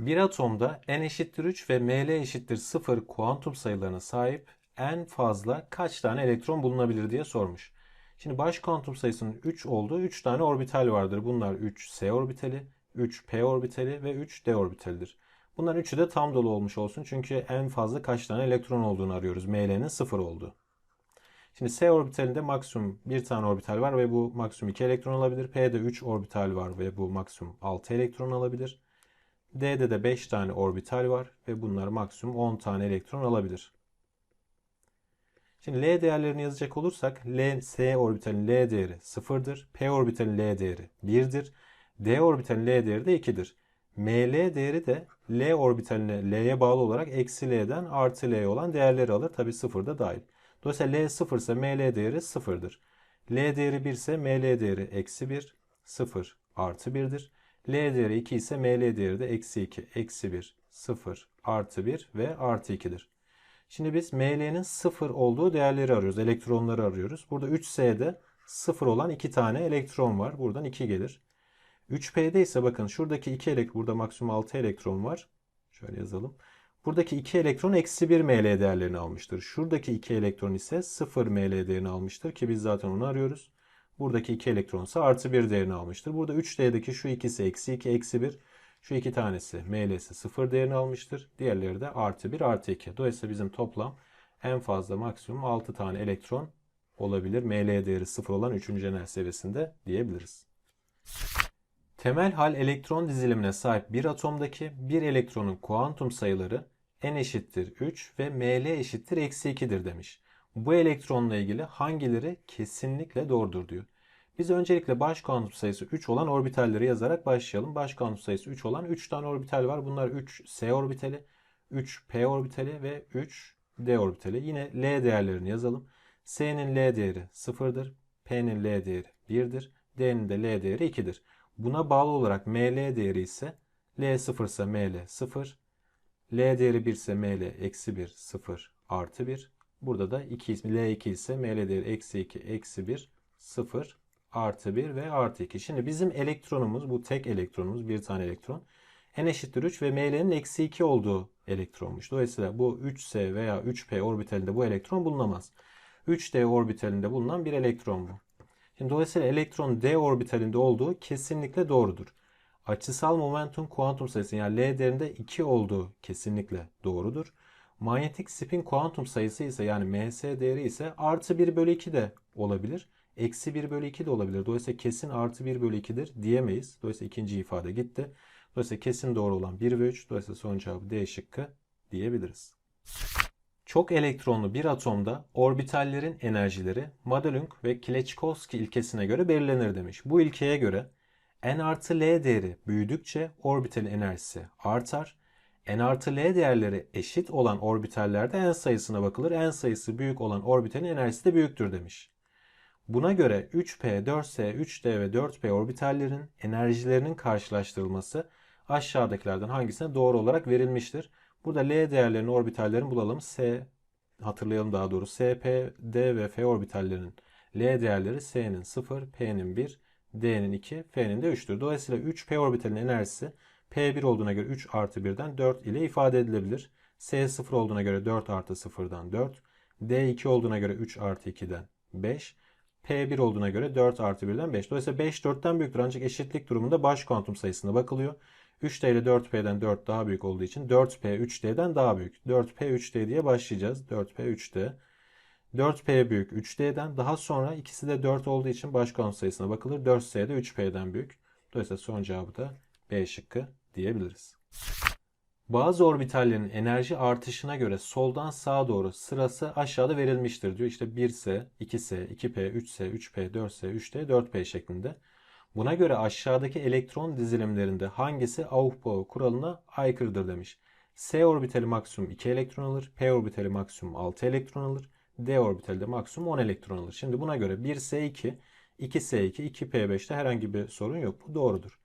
Bir atomda n eşittir 3 ve ml eşittir 0 kuantum sayılarına sahip en fazla kaç tane elektron bulunabilir diye sormuş. Şimdi baş kuantum sayısının 3 olduğu 3 tane orbital vardır. Bunlar 3s orbitali, 3p orbitali ve 3d orbitalidir. Bunların üçü de tam dolu olmuş olsun. Çünkü en fazla kaç tane elektron olduğunu arıyoruz. ml'nin 0 olduğu. Şimdi s orbitalinde maksimum bir tane orbital var ve bu maksimum 2 elektron alabilir. P'de 3 orbital var ve bu maksimum 6 elektron alabilir. D'de de 5 tane orbital var ve bunlar maksimum 10 tane elektron alabilir. Şimdi L değerlerini yazacak olursak L, S orbitalin L değeri 0'dır. P orbitalin L değeri 1'dir. D orbitalin L değeri de 2'dir. ML değeri de L orbitaline L'ye bağlı olarak eksi L'den artı L'ye olan değerleri alır. Tabi 0 da dahil. Dolayısıyla L 0 ise ML değeri 0'dır. L değeri 1 ise ML değeri eksi 1, 0 artı 1'dir. L değeri 2 ise ML değeri de eksi 2, eksi 1, 0, artı 1 ve artı 2'dir. Şimdi biz ML'nin 0 olduğu değerleri arıyoruz. Elektronları arıyoruz. Burada 3S'de 0 olan 2 tane elektron var. Buradan 2 gelir. 3P'de ise bakın şuradaki 2 elektron, burada maksimum 6 elektron var. Şöyle yazalım. Buradaki 2 elektron eksi 1 ML değerlerini almıştır. Şuradaki 2 elektron ise 0 ML değerini almıştır ki biz zaten onu arıyoruz. Buradaki 2 elektron ise artı 1 değerini almıştır. Burada 3D'deki şu ikisi eksi 2, eksi 1. Şu iki tanesi ML'si 0 değerini almıştır. Diğerleri de artı 1, artı 2. Dolayısıyla bizim toplam en fazla maksimum 6 tane elektron olabilir. ML değeri 0 olan 3. enerji seviyesinde diyebiliriz. Temel hal elektron dizilimine sahip bir atomdaki bir elektronun kuantum sayıları n eşittir 3 ve ml eşittir eksi 2'dir demiş. Bu elektronla ilgili hangileri kesinlikle doğrudur diyor. Biz öncelikle baş kuantum sayısı 3 olan orbitalleri yazarak başlayalım. Baş kuantum sayısı 3 olan 3 tane orbital var. Bunlar 3 s orbitali, 3 p orbitali ve 3 d orbitali. Yine l değerlerini yazalım. s'nin l değeri 0'dır. p'nin l değeri 1'dir. d'nin de l değeri 2'dir. Buna bağlı olarak ml değeri ise l 0 ise ml 0, l değeri 1 ise ml eksi 1, 0, artı 1. Burada da 2 l2 ise ml değeri eksi 2, eksi 1, 0, artı 1 ve artı 2. Şimdi bizim elektronumuz bu tek elektronumuz bir tane elektron. n eşittir 3 ve ml'nin eksi 2 olduğu elektronmuş. Dolayısıyla bu 3s veya 3p orbitalinde bu elektron bulunamaz. 3d orbitalinde bulunan bir elektron bu. Şimdi dolayısıyla elektron d orbitalinde olduğu kesinlikle doğrudur. Açısal momentum kuantum sayısı yani L değerinde 2 olduğu kesinlikle doğrudur. Manyetik spin kuantum sayısı ise yani ms değeri ise artı 1 bölü 2 de olabilir. Eksi 1 bölü 2 de olabilir. Dolayısıyla kesin artı 1 bölü 2'dir diyemeyiz. Dolayısıyla ikinci ifade gitti. Dolayısıyla kesin doğru olan 1 ve 3. Dolayısıyla son cevabı D şıkkı diyebiliriz. Çok elektronlu bir atomda orbitallerin enerjileri Madalung ve Kilechkovski ilkesine göre belirlenir demiş. Bu ilkeye göre n artı l değeri büyüdükçe orbitalin enerjisi artar. n artı l değerleri eşit olan orbitallerde n sayısına bakılır. n sayısı büyük olan orbitalin enerjisi de büyüktür demiş. Buna göre 3p, 4s, 3d ve 4p orbitallerin enerjilerinin karşılaştırılması aşağıdakilerden hangisine doğru olarak verilmiştir? Burada L değerlerini orbitallerin bulalım. S hatırlayalım daha doğru. S, P, D ve F orbitallerinin L değerleri S'nin 0, P'nin 1, D'nin 2, F'nin de 3'tür. Dolayısıyla 3P orbitalinin enerjisi P1 olduğuna göre 3 artı 1'den 4 ile ifade edilebilir. S 0 olduğuna göre 4 artı 0'dan 4. D 2 olduğuna göre 3 artı 2'den 5. P1 olduğuna göre 4 artı 1'den 5. Dolayısıyla 5 4'ten büyüktür ancak eşitlik durumunda baş kuantum sayısına bakılıyor. 3D ile 4P'den 4 daha büyük olduğu için 4P 3D'den daha büyük. 4P 3D diye başlayacağız. 4P 3D. 4P büyük 3D'den. Daha sonra ikisi de 4 olduğu için baş kuantum sayısına bakılır. 4S de 3P'den büyük. Dolayısıyla son cevabı da B şıkkı diyebiliriz. Bazı orbitallerin enerji artışına göre soldan sağa doğru sırası aşağıda verilmiştir diyor. İşte 1S, 2S, 2P, 3S, 3P, 4S, 3D, 4P şeklinde. Buna göre aşağıdaki elektron dizilimlerinde hangisi Aufbau kuralına aykırıdır demiş. S orbitali maksimum 2 elektron alır, P orbitali maksimum 6 elektron alır, D orbitali de maksimum 10 elektron alır. Şimdi buna göre 1S2, 2S2, 2P5'te herhangi bir sorun yok. Bu doğrudur.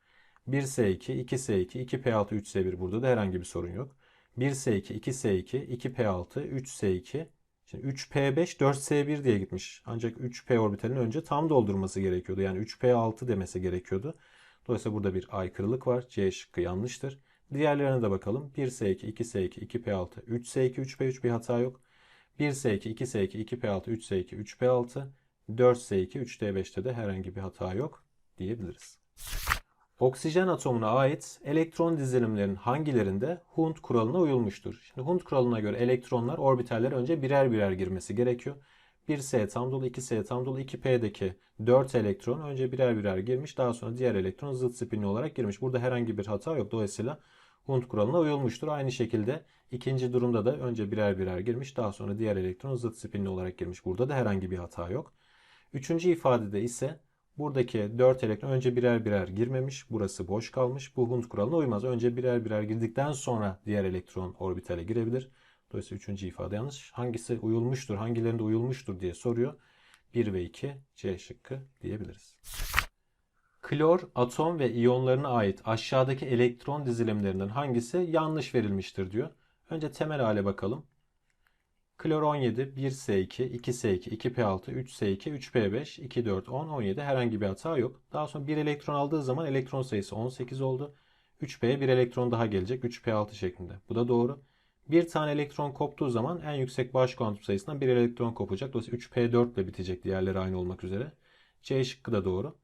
1S2, 2S2, 2P6, 3S1 burada da herhangi bir sorun yok. 1S2, 2S2, 2P6, 3S2, Şimdi 3P5 4S1 diye gitmiş. Ancak 3P orbitalini önce tam doldurması gerekiyordu. Yani 3P6 demesi gerekiyordu. Dolayısıyla burada bir aykırılık var. C şıkkı yanlıştır. Diğerlerine de bakalım. 1S2, 2S2, 2P6, 3S2, 3P3 bir hata yok. 1S2, 2S2, 2P6, 3S2, 3P6, 4S2, 3D5'te de herhangi bir hata yok diyebiliriz. Oksijen atomuna ait elektron dizilimlerinin hangilerinde Hund kuralına uyulmuştur? Şimdi Hund kuralına göre elektronlar orbitallere önce birer birer girmesi gerekiyor. 1S tam dolu, 2S tam dolu, 2P'deki 4 elektron önce birer birer girmiş. Daha sonra diğer elektron zıt spinli olarak girmiş. Burada herhangi bir hata yok. Dolayısıyla Hund kuralına uyulmuştur. Aynı şekilde ikinci durumda da önce birer birer girmiş. Daha sonra diğer elektron zıt spinli olarak girmiş. Burada da herhangi bir hata yok. Üçüncü ifadede ise buradaki 4 elektron önce birer birer girmemiş. Burası boş kalmış. Bu Hund kuralına uymaz. Önce birer birer girdikten sonra diğer elektron orbitale girebilir. Dolayısıyla üçüncü ifade yanlış. Hangisi uyulmuştur, hangilerinde uyulmuştur diye soruyor. 1 ve 2 C şıkkı diyebiliriz. Klor, atom ve iyonlarına ait aşağıdaki elektron dizilimlerinden hangisi yanlış verilmiştir diyor. Önce temel hale bakalım. Klor 17, 1S2, 2S2, 2P6, 3S2, 3P5, 2, 4, 10, 17 herhangi bir hata yok. Daha sonra bir elektron aldığı zaman elektron sayısı 18 oldu. 3P'ye bir elektron daha gelecek 3P6 şeklinde. Bu da doğru. Bir tane elektron koptuğu zaman en yüksek baş kuantum sayısından bir elektron kopacak. Dolayısıyla 3P4 ile bitecek diğerleri aynı olmak üzere. C şıkkı da doğru.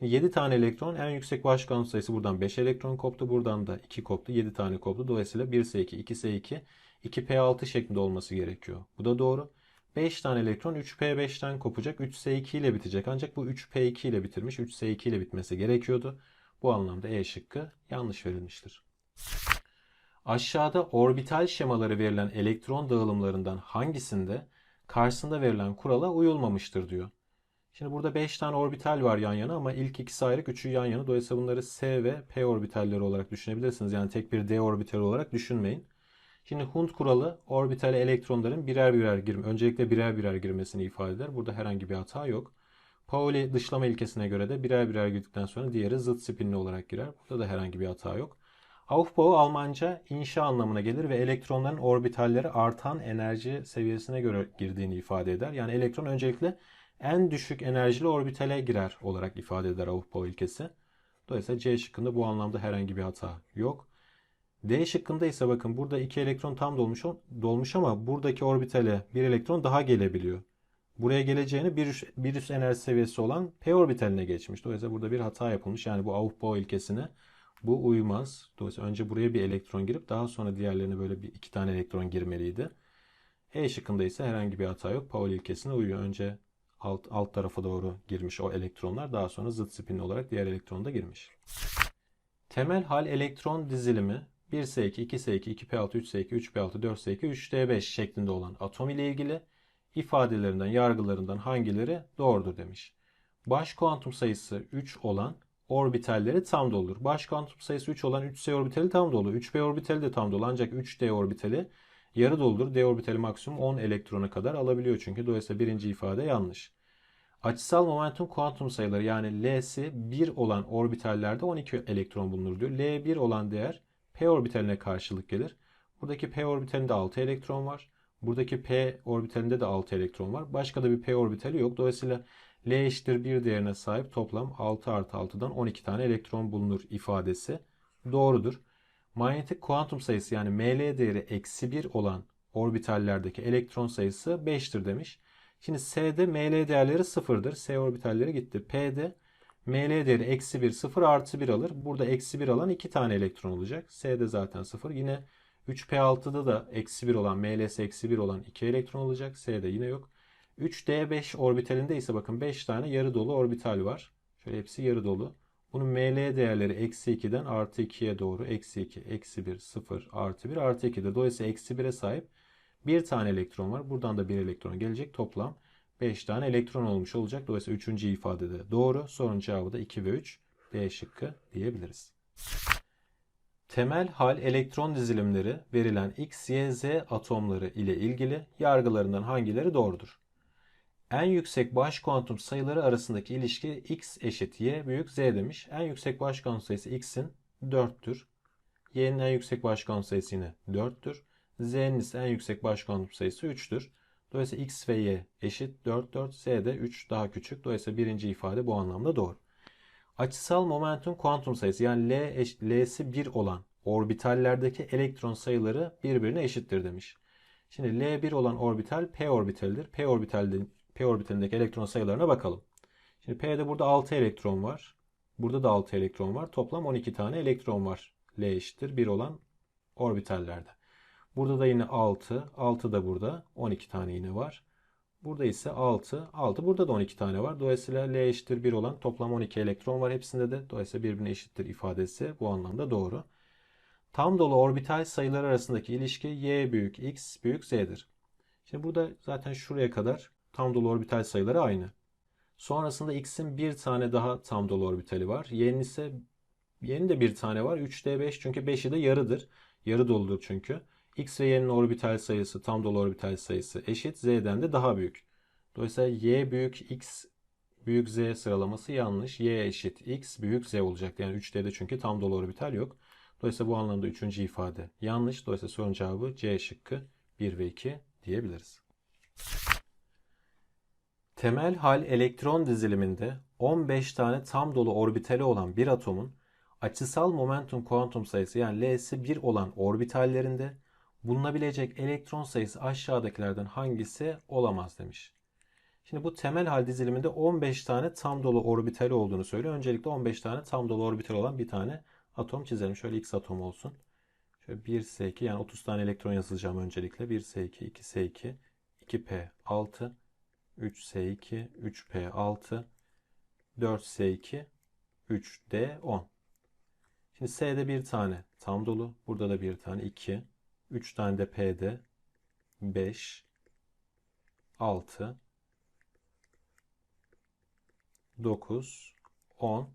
7 tane elektron en yüksek baş kuantum sayısı buradan 5 elektron koptu. Buradan da 2 koptu. 7 tane koptu. Dolayısıyla 1S2, 2S2, 2P6 şeklinde olması gerekiyor. Bu da doğru. 5 tane elektron 3P5'ten kopacak. 3S2 ile bitecek. Ancak bu 3P2 ile bitirmiş. 3S2 ile bitmesi gerekiyordu. Bu anlamda E şıkkı yanlış verilmiştir. Aşağıda orbital şemaları verilen elektron dağılımlarından hangisinde karşısında verilen kurala uyulmamıştır diyor. Şimdi burada 5 tane orbital var yan yana ama ilk ikisi ayrı, üçü yan yana. Dolayısıyla bunları S ve P orbitalleri olarak düşünebilirsiniz. Yani tek bir D orbitali olarak düşünmeyin. Şimdi Hund kuralı orbitale elektronların birer birer girme, öncelikle birer birer girmesini ifade eder. Burada herhangi bir hata yok. Pauli dışlama ilkesine göre de birer birer girdikten sonra diğeri zıt spinli olarak girer. Burada da herhangi bir hata yok. Aufbau Almanca inşa anlamına gelir ve elektronların orbitalleri artan enerji seviyesine göre girdiğini ifade eder. Yani elektron öncelikle en düşük enerjili orbitale girer olarak ifade eder Aufbau ilkesi. Dolayısıyla C şıkkında bu anlamda herhangi bir hata yok. D şıkkında ise bakın burada iki elektron tam dolmuş, dolmuş ama buradaki orbitale bir elektron daha gelebiliyor. Buraya geleceğini bir üst, bir üst enerji seviyesi olan P orbitaline geçmiş. Dolayısıyla burada bir hata yapılmış. Yani bu Aufbau ilkesine bu uymaz. Dolayısıyla önce buraya bir elektron girip daha sonra diğerlerine böyle bir iki tane elektron girmeliydi. E şıkkında ise herhangi bir hata yok. Pauli ilkesine uyuyor. Önce alt, alt tarafa doğru girmiş o elektronlar. Daha sonra zıt spinli olarak diğer elektron da girmiş. Temel hal elektron dizilimi 1S2, 2S2, 2P6, 3S2, 3P6, 4S2, 3D5 şeklinde olan atom ile ilgili ifadelerinden, yargılarından hangileri doğrudur demiş. Baş kuantum sayısı 3 olan orbitalleri tam doludur. Baş kuantum sayısı 3 olan 3S orbitali tam dolu. 3P orbitali de tam dolu. Ancak 3D orbitali yarı doludur. D orbitali maksimum 10 elektrona kadar alabiliyor çünkü. Dolayısıyla birinci ifade yanlış. Açısal momentum kuantum sayıları yani L'si 1 olan orbitallerde 12 elektron bulunur diyor. L1 olan değer P orbitaline karşılık gelir. Buradaki P orbitalinde 6 elektron var. Buradaki P orbitalinde de 6 elektron var. Başka da bir P orbitali yok. Dolayısıyla L eşittir 1 değerine sahip toplam 6 artı 6'dan 12 tane elektron bulunur ifadesi doğrudur. Manyetik kuantum sayısı yani ML değeri eksi 1 olan orbitallerdeki elektron sayısı 5'tir demiş. Şimdi S'de ML değerleri 0'dır. S orbitalleri gitti. P'de ML değeri eksi 1, 0 artı 1 alır. Burada eksi 1 alan 2 tane elektron olacak. S'de zaten 0. Yine 3P6'da da eksi 1 olan, ML'si eksi 1 olan 2 elektron olacak. S'de yine yok. 3D5 orbitalinde ise bakın 5 tane yarı dolu orbital var. Şöyle hepsi yarı dolu. Bunun ML değerleri eksi 2'den artı 2'ye doğru. Eksi 2, eksi 1, 0, artı 1, artı 2'de. Dolayısıyla eksi 1'e sahip bir tane elektron var. Buradan da bir elektron gelecek. Toplam 5 tane elektron olmuş olacak. Dolayısıyla 3. ifadede doğru. Sorun cevabı da 2 ve 3. B şıkkı diyebiliriz. Temel hal elektron dizilimleri verilen X, Y, Z atomları ile ilgili yargılarından hangileri doğrudur? En yüksek baş kuantum sayıları arasındaki ilişki x eşit y büyük z demiş. En yüksek baş kuantum sayısı x'in 4'tür. Y'nin en yüksek baş kuantum sayısı yine 4'tür. Z'nin ise en yüksek baş kuantum sayısı 3'tür. Dolayısıyla x ve y eşit 4, 4, z de 3 daha küçük. Dolayısıyla birinci ifade bu anlamda doğru. Açısal momentum kuantum sayısı yani L eş, L'si 1 olan orbitallerdeki elektron sayıları birbirine eşittir demiş. Şimdi L1 olan orbital P orbitalidir. P orbitalde, P orbitalindeki elektron sayılarına bakalım. Şimdi P'de burada 6 elektron var. Burada da 6 elektron var. Toplam 12 tane elektron var. L eşittir 1 olan orbitallerde. Burada da yine 6. 6 da burada. 12 tane yine var. Burada ise 6. 6 burada da 12 tane var. Dolayısıyla L eşittir 1 olan toplam 12 elektron var hepsinde de. Dolayısıyla birbirine eşittir ifadesi bu anlamda doğru. Tam dolu orbital sayılar arasındaki ilişki y büyük x büyük z'dir. Şimdi burada zaten şuraya kadar tam dolu orbital sayıları aynı. Sonrasında x'in bir tane daha tam dolu orbitali var. Y'nin ise y'nin de bir tane var. 3D5 çünkü 5'i de yarıdır. Yarı doludur çünkü. X ve Y'nin orbital sayısı, tam dolu orbital sayısı eşit. Z'den de daha büyük. Dolayısıyla Y büyük X büyük Z sıralaması yanlış. Y eşit X büyük Z olacak. Yani 3D'de çünkü tam dolu orbital yok. Dolayısıyla bu anlamda üçüncü ifade yanlış. Dolayısıyla sorun cevabı C şıkkı 1 ve 2 diyebiliriz. Temel hal elektron diziliminde 15 tane tam dolu orbitali olan bir atomun açısal momentum kuantum sayısı yani L'si 1 olan orbitallerinde bulunabilecek elektron sayısı aşağıdakilerden hangisi olamaz demiş. Şimdi bu temel hal diziliminde 15 tane tam dolu orbitali olduğunu söylüyor. Öncelikle 15 tane tam dolu orbital olan bir tane atom çizelim. Şöyle X atom olsun. Şöyle 1S2 yani 30 tane elektron yazılacağım öncelikle. 1S2, 2S2, 2P6, 3S2, 3P6, 4S2, 3D10. Şimdi S'de bir tane tam dolu. Burada da bir tane 2. 3 tane de P'de. 5, 6, 9, 10,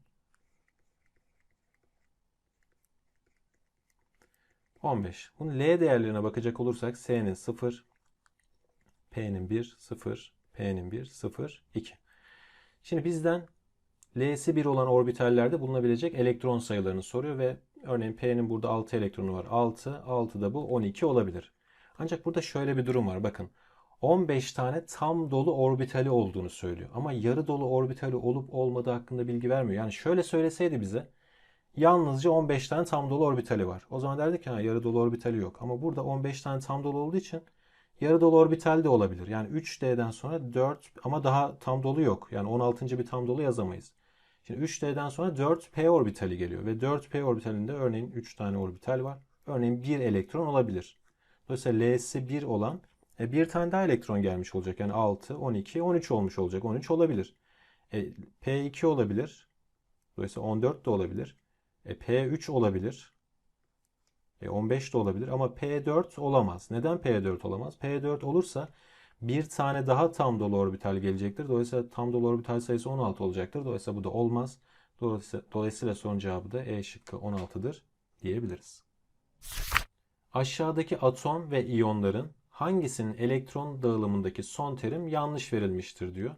15. Bunun L değerlerine bakacak olursak S'nin 0, P'nin 1, 0, P'nin 1, 0, 2. Şimdi bizden L'si 1 olan orbitallerde bulunabilecek elektron sayılarını soruyor ve örneğin P'nin burada 6 elektronu var. 6, 6 da bu 12 olabilir. Ancak burada şöyle bir durum var. Bakın 15 tane tam dolu orbitali olduğunu söylüyor. Ama yarı dolu orbitali olup olmadığı hakkında bilgi vermiyor. Yani şöyle söyleseydi bize yalnızca 15 tane tam dolu orbitali var. O zaman derdik ki ha, yarı dolu orbitali yok. Ama burada 15 tane tam dolu olduğu için yarı dolu orbital de olabilir. Yani 3D'den sonra 4 ama daha tam dolu yok. Yani 16. bir tam dolu yazamayız. Şimdi 3D'den sonra 4P orbitali geliyor. Ve 4P orbitalinde örneğin 3 tane orbital var. Örneğin 1 elektron olabilir. Dolayısıyla L'si 1 olan e, bir tane daha elektron gelmiş olacak. Yani 6, 12, 13 olmuş olacak. 13 olabilir. E, P2 olabilir. Dolayısıyla 14 de olabilir. E, P3 olabilir. E, 15 de olabilir ama P4 olamaz. Neden P4 olamaz? P4 olursa bir tane daha tam dolu orbital gelecektir. Dolayısıyla tam dolu orbital sayısı 16 olacaktır. Dolayısıyla bu da olmaz. Dolayısıyla, dolayısıyla son cevabı da E şıkkı 16'dır diyebiliriz. Aşağıdaki atom ve iyonların hangisinin elektron dağılımındaki son terim yanlış verilmiştir diyor.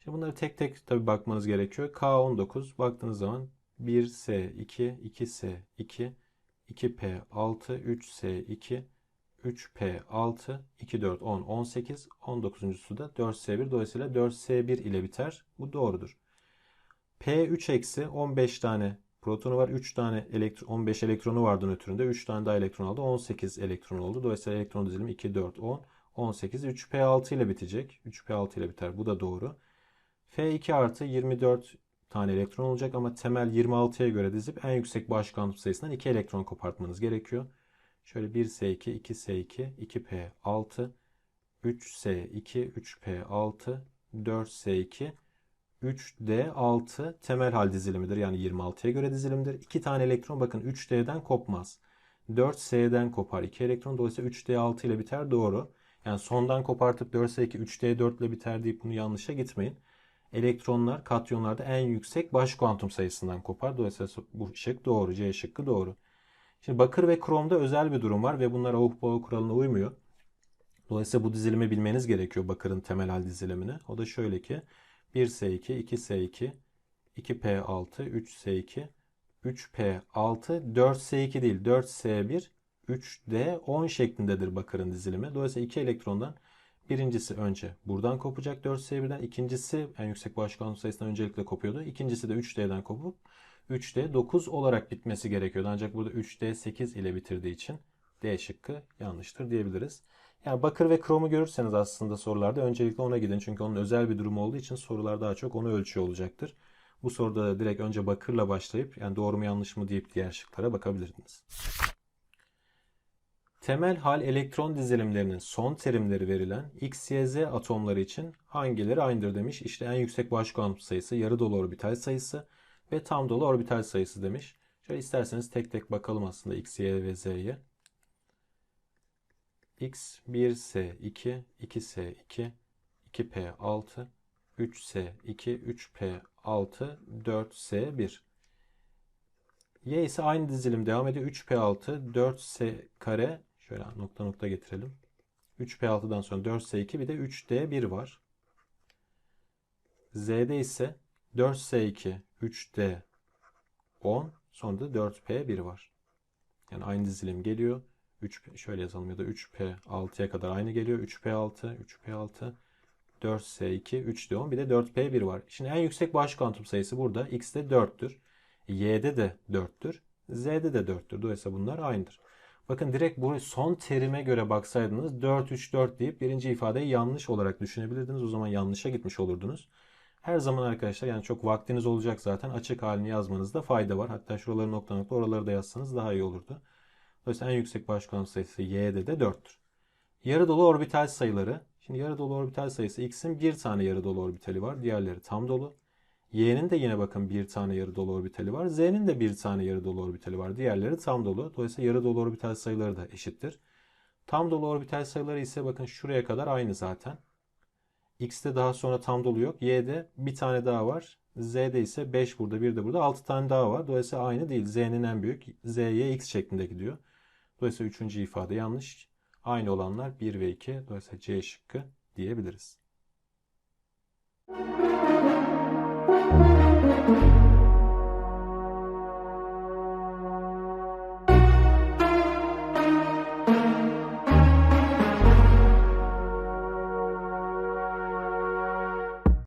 Şimdi bunları tek tek tabi bakmanız gerekiyor. K19 baktığınız zaman 1S2, 2S2, 2P6, 3S2, 3P6, 2, 4, 10, 18, 19.sü da 4S1. Dolayısıyla 4S1 ile biter. Bu doğrudur. P3 eksi 15 tane protonu var. 3 tane elektron, 15 elektronu vardı nötründe. 3 tane daha elektron aldı. 18 elektron oldu. Dolayısıyla elektron dizilimi 2, 4, 10, 18. 3P6 ile bitecek. 3P6 ile biter. Bu da doğru. F2 artı 24 tane elektron olacak ama temel 26'ya göre dizip en yüksek baş sayısından 2 elektron kopartmanız gerekiyor. Şöyle 1S2, 2S2, 2P6, 3S2, 3P6, 4S2, 3D6 temel hal dizilimidir. Yani 26'ya göre dizilimdir. 2 tane elektron bakın 3D'den kopmaz. 4S'den kopar 2 elektron. Dolayısıyla 3D6 ile biter doğru. Yani sondan kopartıp 4S2, 3D4 ile biter deyip bunu yanlışa gitmeyin. Elektronlar katyonlarda en yüksek baş kuantum sayısından kopar. Dolayısıyla bu şık doğru. C şıkkı doğru. Şimdi bakır ve kromda özel bir durum var ve bunlar Avup-Boğa kuralına uymuyor. Dolayısıyla bu dizilimi bilmeniz gerekiyor bakırın temel hal dizilimini. O da şöyle ki 1S2, 2S2, 2P6, 3S2, 3P6, 4S2 değil 4S1, 3D10 şeklindedir bakırın dizilimi. Dolayısıyla 2 elektrondan Birincisi önce buradan kopacak 4S1'den. İkincisi en yüksek baş kuantum sayısından öncelikle kopuyordu. İkincisi de 3D'den kopup 3D 9 olarak bitmesi gerekiyordu. Ancak burada 3D 8 ile bitirdiği için D şıkkı yanlıştır diyebiliriz. Yani bakır ve kromu görürseniz aslında sorularda öncelikle ona gidin. Çünkü onun özel bir durumu olduğu için sorular daha çok onu ölçüyor olacaktır. Bu soruda da direkt önce bakırla başlayıp yani doğru mu yanlış mı deyip diğer şıklara bakabilirsiniz. Temel hal elektron dizilimlerinin son terimleri verilen X, Y, Z atomları için hangileri aynıdır demiş. İşte en yüksek kuantum sayısı, yarı dolu orbital sayısı ve tam dolu orbital sayısı demiş. Şöyle isterseniz tek tek bakalım aslında X, Y ve Z'ye. X 1S2, 2S2, 2P6, 3S2, 3P6, 4S1. Y ise aynı dizilim devam ediyor. 3P6, 4S kare. Şöyle nokta nokta getirelim. 3P6'dan sonra 4S2 bir de 3D1 var. Z'de ise 4S2, 3D 10 sonra da 4P1 var. Yani aynı dizilim geliyor. 3 şöyle yazalım ya da 3P 6'ya kadar aynı geliyor. 3P6, 3P6, 4S2, 3D10 bir de 4P1 var. Şimdi en yüksek baş kuantum sayısı burada. X'de 4'tür. Y'de de 4'tür. Z'de de 4'tür. Dolayısıyla bunlar aynıdır. Bakın direkt bu son terime göre baksaydınız 4, 3, 4 deyip birinci ifadeyi yanlış olarak düşünebilirdiniz. O zaman yanlışa gitmiş olurdunuz. Her zaman arkadaşlar yani çok vaktiniz olacak zaten açık halini yazmanızda fayda var. Hatta şuraları nokta nokta oraları da yazsanız daha iyi olurdu. Dolayısıyla en yüksek baş sayısı y'de de 4'tür. Yarı dolu orbital sayıları. Şimdi yarı dolu orbital sayısı x'in bir tane yarı dolu orbitali var. Diğerleri tam dolu. Y'nin de yine bakın bir tane yarı dolu orbitali var. Z'nin de bir tane yarı dolu orbitali var. Diğerleri tam dolu. Dolayısıyla yarı dolu orbital sayıları da eşittir. Tam dolu orbital sayıları ise bakın şuraya kadar aynı zaten. X'te daha sonra tam dolu yok. Y'de bir tane daha var. Z'de ise 5 burada, 1 de burada. 6 tane daha var. Dolayısıyla aynı değil. Z'nin en büyük. Z'ye X şeklinde gidiyor. Dolayısıyla üçüncü ifade yanlış. Aynı olanlar 1 ve 2. Dolayısıyla C şıkkı diyebiliriz. Müzik